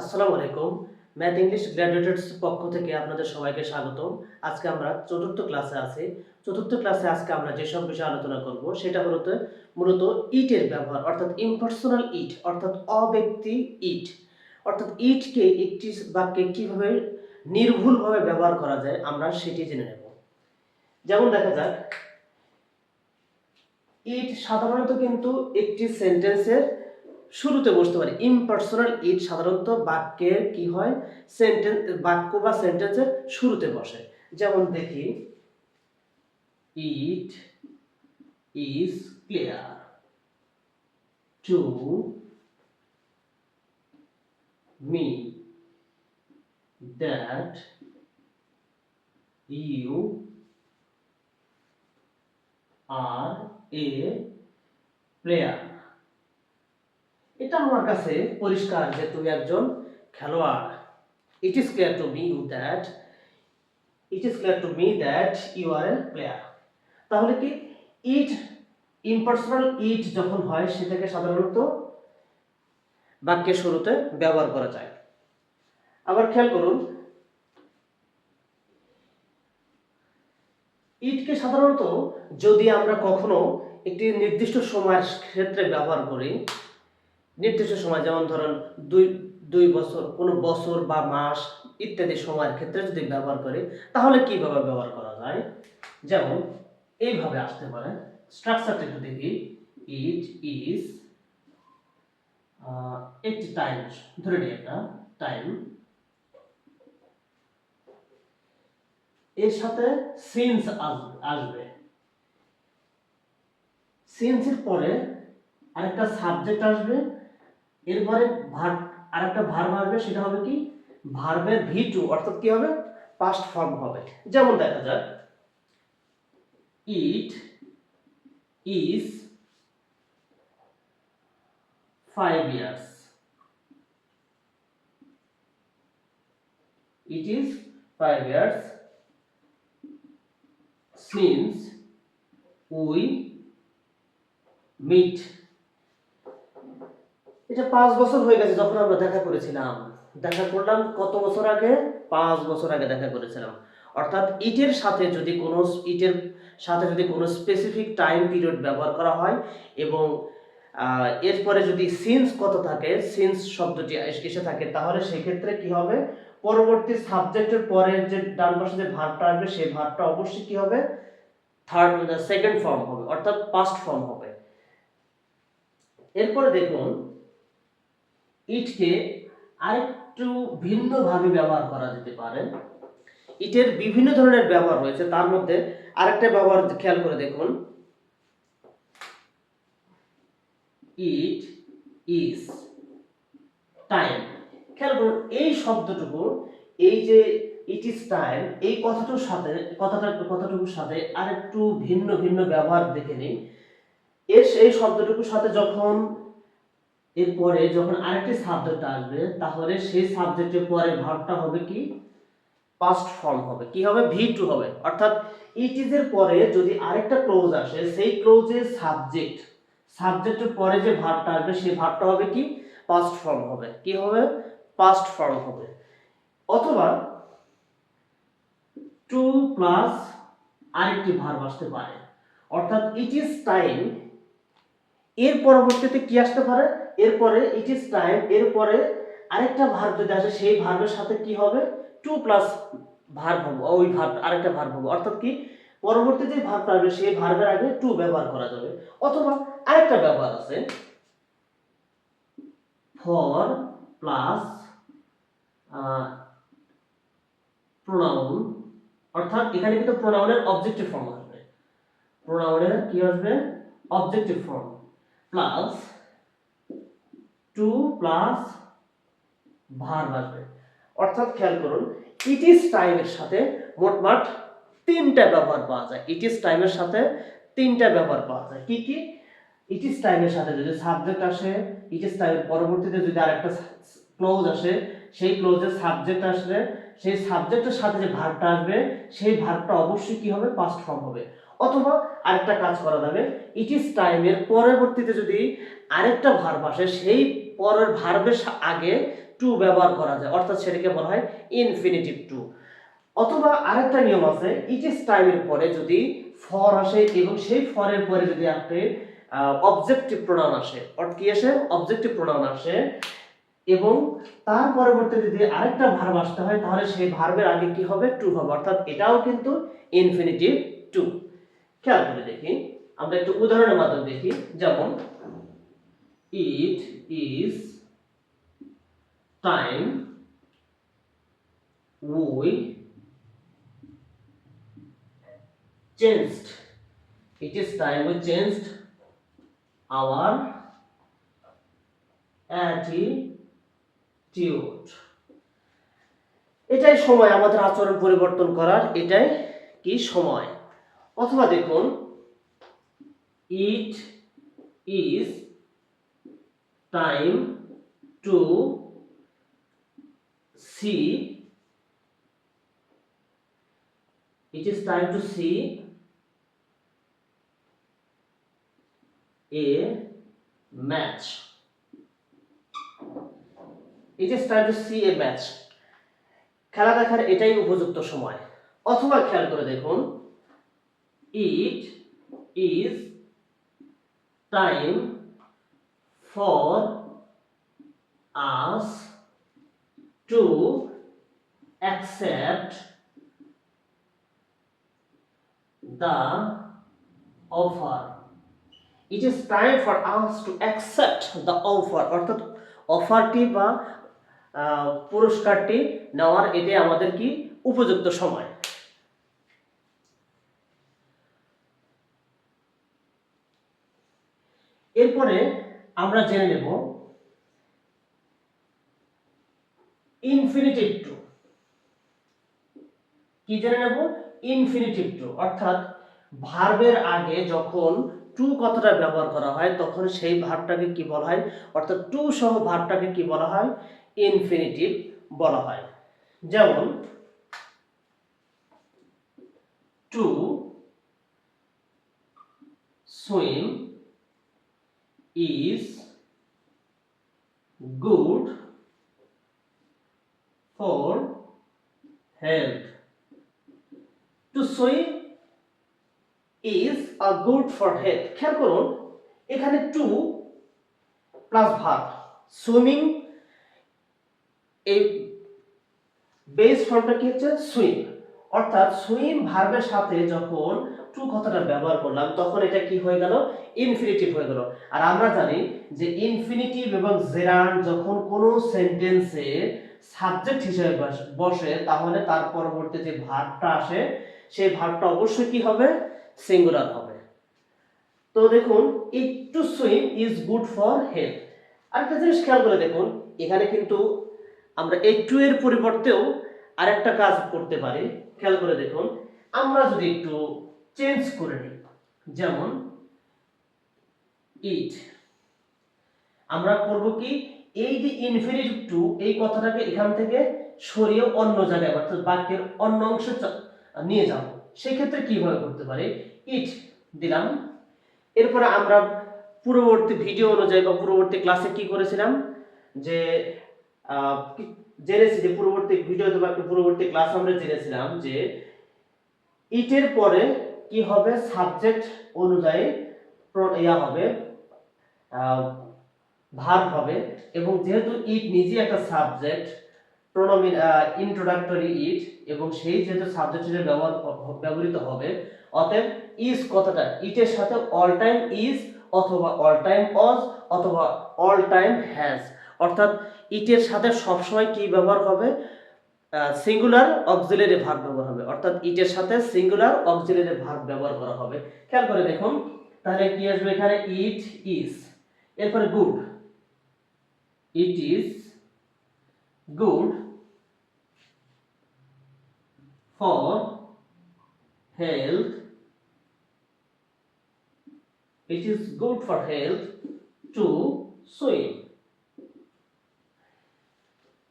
আসসালামু আলাইকুম। Math English graduates পক্ষ থেকে আপনাদের সবাইকে স্বাগতম। আজকে আমরা চতুর্থ ক্লাসে আছি। চতুর্থ ক্লাসে আজকে আমরা যেসব বিষয়ে আলোচনা করব, সেটা হলো তো মূলত ইটের ব্যবহার, অর্থাৎ ইম্পার্সোনাল ইট, অর্থাৎ অব্যক্তি ইট। অর্থাৎ ইটকে একটি বাক্যে কীভাবে নির্ভুলভাবে ব্যবহার করা যায়, আমরা সেটি জেনে নেব। যেমন দেখা যাক, ইট সাধারণত কিন্তু একটি সেন্টেন্সের শুরুতে বসতে পারে। ইমপার্সোনাল ইট সাধারণত বাক্যের কি হয়? সেন্টেন্স বাক্য বা সেন্টেন্সের শুরুতে বসে। যেমন দেখি it is clear to me that you are a player এটা আমার কাছে পরিষ্কার যে তুমি একজন খেলোয়াড়। It is clear to me that it is clear to me that you are a player তাহলে কি ইট ইম্পার্সোনাল ইট যখন হয় সেটাকে সাধারণত বাক্যের শুরুতে ব্যবহার করা যায়। আবার খেয়াল করুন ইটকে সাধারণত যদি আমরা কখনো একটি নির্দিষ্ট সময়ের ক্ষেত্রে ব্যবহার করি নির্দিষ্ট সময়, যেমন ধরুন দুই দুই বছর, কোনো বছর বা মাস ইত্যাদি সময়ের ক্ষেত্রে যদি ব্যবহার করি, তাহলে কীভাবে ব্যবহার করা যায়? যেমন এইভাবে আসতে পারে। স্ট্রাকচারটা একটু দেখি। ইট ইজ একটি টাইম ধরে নিই একটা টাইম এর সাথে সিন্স আসবে। সিন্সের পরে আরেকটা সাবজেক্ট আসবে। এরপরে ভার্ব আরেকটা ভার্ব আসবে, সেটা হবে কি? ভার্বের ভি টু অর্থাৎ কি হবে? পাস্ট ফর্ম হবে। যেমন দেখা যাক। It is five years it is five years since we meet এটা পাঁচ বছর হয়ে গেছে যখন আমরা দেখা করেছিলাম। দেখা করলাম কত বছর আগে? পাঁচ বছর আগে দেখা করেছিলাম। অর্থাৎ ইটের সাথে যদি কোনো ইটের সাথে যদি কোনো স্পেসিফিক টাইম পিরিয়ড ব্যবহার করা হয় এবং এরপরে যদি সিন্স কত থাকে সিন্স শব্দটি এস- থাকে, তাহলে সেক্ষেত্রে কি হবে? পরবর্তী সাবজেক্টের পরের যে ডান পাশে যে ভাবটা আসবে, সেই ভাবটা অবশ্যই কি হবে? থার্ড সেকেন্ড ফর্ম হবে, অর্থাৎ পাস্ট ফর্ম হবে। এরপরে দেখুন ইটকে আরেকটু ভিন্নভাবে ব্যবহার করা যেতে পারে। ইটের বিভিন্ন ধরনের ব্যবহার রয়েছে, তার মধ্যে আরেকটা ব্যবহার খেয়াল করে দেখুন। It is time. খেয়াল করুন, এই শব্দটুকু, এই যে ইট ইজ টাইম, এই কথাটার সাথে, কথাটা, কথাটুকুর সাথে আরেকটু ভিন্ন ভিন্ন ব্যবহার দেখে নিই। এর, এই শব্দটুকুর সাথে যখন এরপরে যখন আরেকটি সাবজেক্ট আসবে, তাহলে সেই সাবজেক্টের পরে ভার্বটা হবে কি? পাস্ট ফর্ম হবে। কি হবে? ভি টু হবে। অর্থাৎ ইট ইজ এর পরে যদি আরেকটা ক্লোজ আসে, সেই ক্লোজের সাবজেক্ট সাবজেক্টের পরে যে ভার্বটা আসবে, সেই ভার্বটা হবে কি? পাস্ট ফর্ম হবে। কি হবে? পাস্ট ফর্ম হবে। অথবা টু প্লাস আরেকটি ভার্ব আসতে পারে। অর্থাৎ ইট ইজ টাইম এর পরবর্তীতে কি আসতে পারে? এরপরে ইট ইজ টাইম এরপরে আরেকটা ভার্ব যদি আসে, সেই ভার্বের সাথে কি হবে? টু প্লাস ভার্ব হবে ওই ভার্ব আরেকটা ভার্ব হবে। অর্থাৎ কি? পরবর্তী যে ভার্বটা আসবে, সেই ভার্বের আগে টু ব্যবহার করা যাবে। অথবা আরেকটা ব্যবহার আছে। ফর প্লাস প্রোনাউন অর্থাৎ এখানে কিন্তু প্রোনাউনের অবজেক্টিভ ফর্ম আসবে। প্রোনাউনের কি আসবে? Objective form plus to plus verb আসবে। অর্থাৎ খেয়াল করুন ইট ইজ টাইমের সাথে মোটমাট তিনটা ব্যবহার পাওয়া যায়। ইট ইজ টাইমের সাথে তিনটা ব্যবহার পাওয়া যায়। কি কি? ইট ইজ টাইমের সাথে যদি সাবজেক্ট আসে ইট ইজ টাইমের পরবর্তীতে যদি আরেকটা ক্লোজ আসে, সেই ক্লোজের সাবজেক্ট আসলে, সেই সাবজেক্টের সাথে যে ভার্বটা আসবে, সেই ভার্বটা অবশ্যই কি হবে? পাস্ট ফর্ম হবে। অথবা আরেকটা কাজ করা যাবে ইট ইজ টাইমের পরবর্তীতে যদি আরেকটা ভার্ব আসে, সেই পরের ভার্বের আগে টু ব্যবহার করা যায়। অর্থাৎ সেটাকে বলা হয় ইনফিনিটিভ টু অথবা আরেকটা নিয়ম আছে ইট ইজ টাইমের পরে যদি ফর আসে এবং সেই ফরের পরে যদি আপনি অবজেক্টিভ প্রোনাউন আসে। অর্থাৎ কি আসে? অবজেক্টিভ প্রোনাউন আসে। এবং তার পরবর্তীতে যদি আরেকটা ভার্ব আসতে হয়, তাহলে সেই ভার্বের আগে কি হবে? টু হবে। অর্থাৎ এটাও কিন্তু ইনফিনিটিভ টু খেয়াল করে দেখি। আমরা একটু উদাহরণের মাধ্যমে দেখি। যেমন it is time we changed. It is time we changed our attitude. এটাই সময় আমাদের আচরণ পরিবর্তন করার, এটাই কি সময়? অথবা দেখুন it is time to see it is time to see a match. It is time to see a match. খেলা দেখার এটাই উপযুক্ত সময়। অথবা খেয়াল করে দেখুন it is time for us to accept the offer. It is time for us to accept the offer. অর্থাৎ অফারটি বা পুরস্কারটি নেওয়ার এটাই আমাদের কি? উপযুক্ত সময়। এরপরে আমরা জেনে নেব ইনফিনিটিভ টু কি জেনে নেব? ইনফিনিটিভ টু অর্থাৎ ভার্বের আগে যখন টু কথাটা ব্যবহার করা হয়, তখন সেই ভার্বটাকে কি বলা হয়? অর্থাৎ টু সহ ভার্বটাকে কি বলা হয়? ইনফিনিটিভ বলা হয়। যেমন to swim is good for health to swim is a good for health খেয়াল করুন, এখানে টু প্লাস ভার্ব সুইমিং এই বেস ফর্মটা কি হচ্ছে? সুইম অর্থাৎ সুইম ভার্বের সাথে যখন টু কথাটা ব্যবহার করলাম, তখন এটা কি হয়ে গেল? ইনফিনিটিভ হয়ে গেল। আর আমরা জানি যে ইনফিনিটিভ এবং জেরান যখন কোনো সেন্টেন্সে সাবজেক্ট হিসেবে বস- তাহলে তার পরবর্তী যে ভার্বটা আসে, সেই ভার্বটা অবশ্যই কি হবে? সিঙ্গুলার হবে। তো দেখুন it to swim is good for health আরেকটা জিনিস খেয়াল করে দেখুন, এখানে কিন্তু আমরা এই টু এর পরিবর্তেও আরেকটা কাজ করতে পারি। খেয়াল করে দেখুন, আমরা যদি একটু চেঞ্জ করে নিই, যেমন ইট আমরা করব কি, এই যে ইনফিনিটিভ টু এই কথাটাকে এখান থেকে সরিয়ে অন্য জায়গায়, অর্থাৎ বাক্যের অন্য অংশে নিয়ে যাব। সেই ক্ষেত্রে কীভাবে করতে পারি? ইট দিলাম। এরপরে আমরা পূর্ববর্তী ভিডিও অনুযায়ী বা পূর্ববর্তী ক্লাসে কি করেছিলাম? যে জেনেছি যে পূর্ববর্তী ভিডিওতে বা পূর্ববর্তী ক্লাস আমরা জেনেছিলাম যে ইটের পরে কি হবে? সাবজেক্ট অনুযায়ী ইয়া হবে ভার হবে এবং যেহেতু ইট নিজে একটা সাবজেক্ট ইন্ট্রোডাক্টরি ইট এবং সেই যেহেতু সাবজেক্ট হিসেবে ব্যবহার, ব্যবহৃত হবে, অতএব ইজ কথাটা ইটের সাথে অল টাইম ইজ অথবা অল টাইম অজ অথবা অল টাইম হ্যাজ অর্থাৎ ইটের সাথে সবসময় কি ব্যবহার হবে? সিঙ্গুলার অক্সিলারি ভার্ব ব্যবহার হবে। অর্থাৎ ইটের সাথে সিঙ্গুলার অক্সিলারি ভার্ব ব্যবহার করা হবে। খেয়াল করে দেখুন। তাহলে কি আসবে এখানে? ইট ইজ এরপরে good it is good for health it is good for health to swim.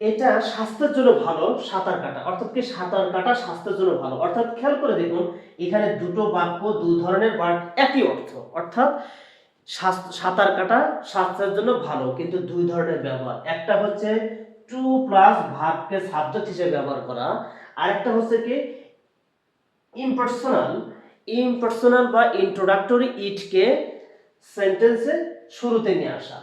এটা স্বাস্থ্যের জন্য ভালো, সাঁতার কাটা। অর্থাৎ কি সাঁতার কাটা স্বাস্থ্যের জন্য ভালো। অর্থাৎ খেয়াল করে দেখুন, এখানে দুটো বাক্য, দু ধরনের বাক্য একই অর্থ। অর্থাৎ সাঁতার কাটা স্বাস্থ্যের জন্য ভালো, কিন্তু দুই ধরনের ব্যবহার। একটা হচ্ছে টু প্লাস ভাবকে সাবজেক্ট হিসেবে ব্যবহার করা। আর একটা হচ্ছে কি ইমপার্সোনাল ইমপার্সোনাল বা ইন্ট্রোডাক্টরি ইটকে সেন্টেন্সে শুরুতে নিয়ে আসা।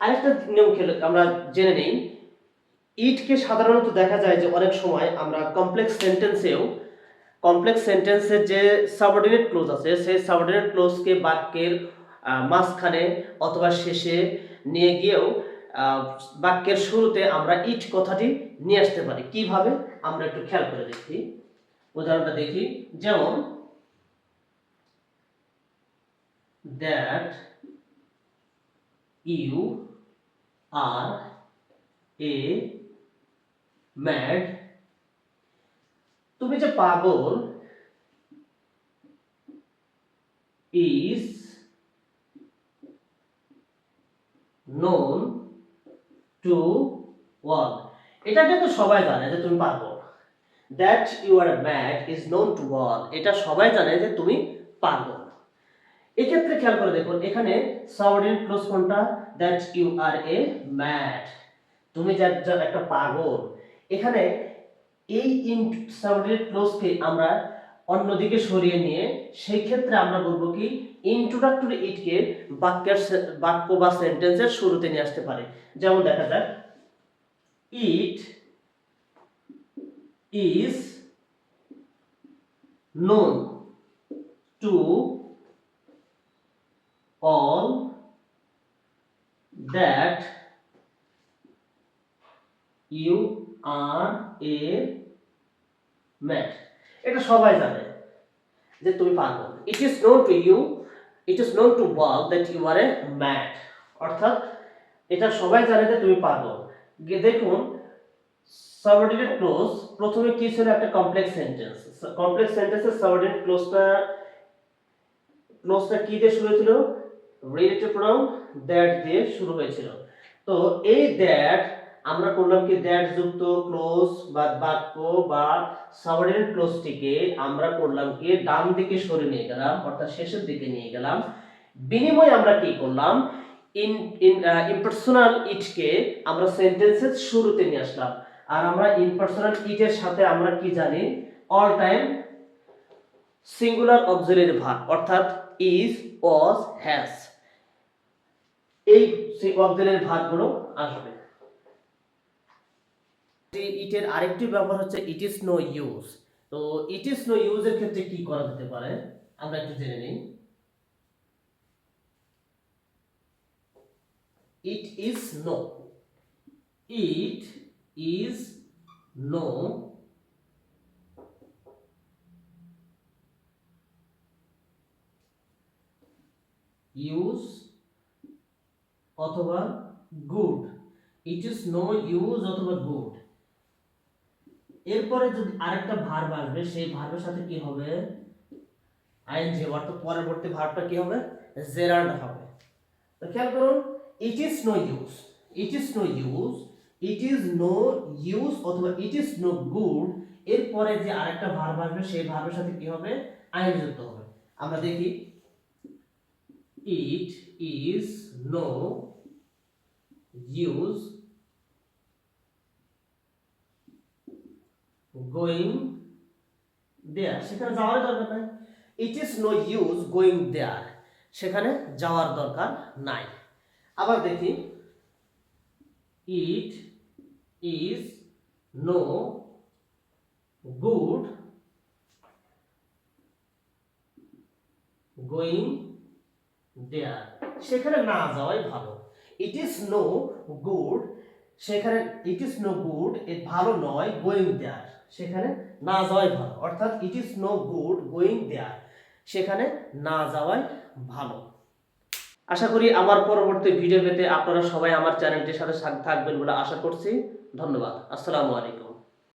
আরেকটা নিয়ম খেলে আমরা জেনে নেই। ইটকে সাধারণত দেখা যায় যে অনেক সময় আমরা কমপ্লেক্স সেন্টেন্সেও কমপ্লেক্স সেন্টেন্সের যে সাবঅর্ডিনেট ক্লোজ আছে, সেই সাবঅর্ডিনেট ক্লোজকে বাক্যের মাঝখানে অথবা শেষে নিয়ে গিয়েও বাক্যের শুরুতে আমরা ইট কথাটি নিয়ে আসতে পারি। কীভাবে? আমরা একটু খেয়াল করে দেখি। উদাহরণটা দেখি। যেমন that you are a mad তুমি যে পাগল ইজ নোন টু ওয়াল এটা কিন্তু সবাই জানে যে তুমি পাগল। That you are mad is known to all এটা সবাই জানে যে তুমি পাগল। এক্ষেত্রে খেয়াল করে দেখুন, এখানে সাবঅর্ডিনেট ক্লোজ কোনটা? That you are a mad. তুমি যা একটা পাগল। এখানে এই ইন সাবঅর্ডিনেট ক্লোজকে আমরা অন্যদিকে সরিয়ে নিয়ে, সেই ক্ষেত্রে আমরা বলব কি ইন্ট্রোডাক্টরি ইটকে বাক্যের বাক্য বা সেন্টেন্সের শুরুতে নিয়ে আসতে পারে। যেমন দেখা যাক it is known to all that you are a mat. এটা সবাই জানে যে তুমি পাগল। It is known to you it is known to all that you are a mad অর্থাৎ এটা সবাই জানে যে তুমি গে- দেখুন সাবঅর্ডিনেট ক্লোজ প্রথমে কি ছিল একটা কমপ্লেক্স সেন্টেন্স কমপ্লেক্স সেন্টেন্সের সাবঅর্ডিনেট ক্লোজটা ক্লোজটা কি দিয়ে শুরু হয়েছিল? রিলেটিভ প্রোনাউন দ্যাট দিয়ে শুরু হয়েছিল। তো এই দ্যাট আমরা করলাম কি দ্যাট যুক্ত ক্লোজ বা বাক্য বা সাবঅর্ডিনেট ক্লোজটিকে আমরা করলাম কি ডান দিকে সরিয়ে নিয়ে গেলাম, অর্থাৎ শেষের দিকে নিয়ে গেলাম। বিনিময়ে আমরা কি করলাম? ইন ইন ইম্পার্সোনাল ইটকে আমরা সেন্টেন্সের শুরুতে নিয়ে আসলাম। আর আমরা ইম্পার্সোনাল ইটের সাথে আমরা কি জানি? All time singular auxiliary verb অর্থাৎ ইজ ওয়াজ হ্যাজ এই ভার্বগুলো আসবে। আরেকটি ব্যবহার হচ্ছে ইট ইজ নো ইউজ তো ইট ইজ নো ক্ষেত্রে কি করা যেতে পারে? আমরা একটু জেনে নিই। Is no it is no use অথবা good it is no use অথবা গুড এরপরে যদি আরেকটা ভার্ব আসবে, সেই ভার্বের সাথে কি হবে? আইএনজি অর্থাৎ পরবর্তী ভার্বটা কি হবে? জেরান্ড হবে। তো খেয়াল করুন it is no use it is no use it is no use অথবা ইট ইজ নো গুড এরপরে যে আরেকটা ভার্ব আসবে, সেই ভার্বের সাথে কি হবে? আইন যুক্ত হবে। আমরা দেখি it is no use going there সেখানে যাওয়ার দরকার নাই। It is no use going there সেখানে যাওয়ার দরকার নাই। আবার দেখি। It is no good going there সেখানে না যাওয়াই ভালো। ইট ইজ নো গুড সেখানে ইট ইজ নো গুড ভালো নয় গোয়িং দেয়ার সেখানে না যাওয়াই ভালো। অর্থাৎ it is no good going there সেখানে না যাওয়াই ভালো। আশা করি আমার পরবর্তী ভিডিও পেতে আপনারা সবাই আমার চ্যানেলটির সাথে থাকবেন বলে আশা করছি। ধন্যবাদ। আসসালামু আলাইকুম।